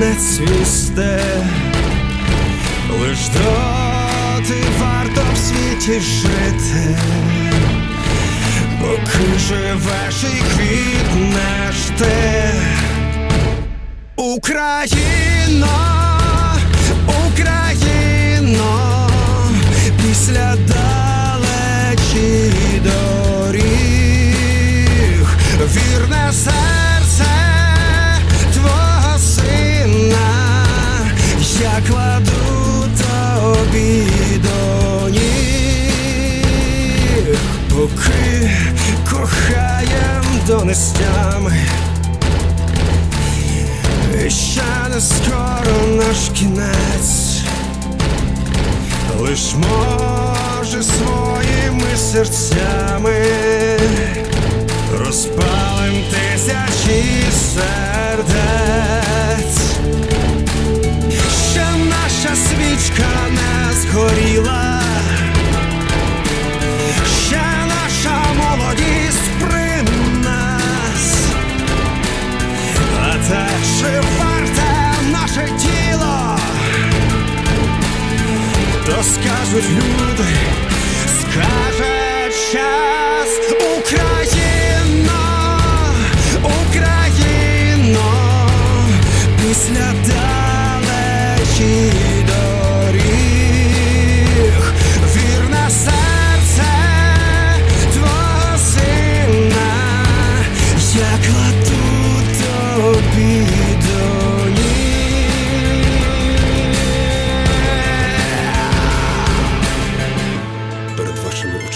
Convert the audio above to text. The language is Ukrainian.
не цвісте, лиш доти варто в світі жити, поки живеш і квітнеш ти. Україно, донестями. І ще не скоро наш кінець, лиш може своїми серцями розпалим тисячі сердець, ще наша свічка не згоріла, то скажуть люди, скаже час. Україно, Україно, після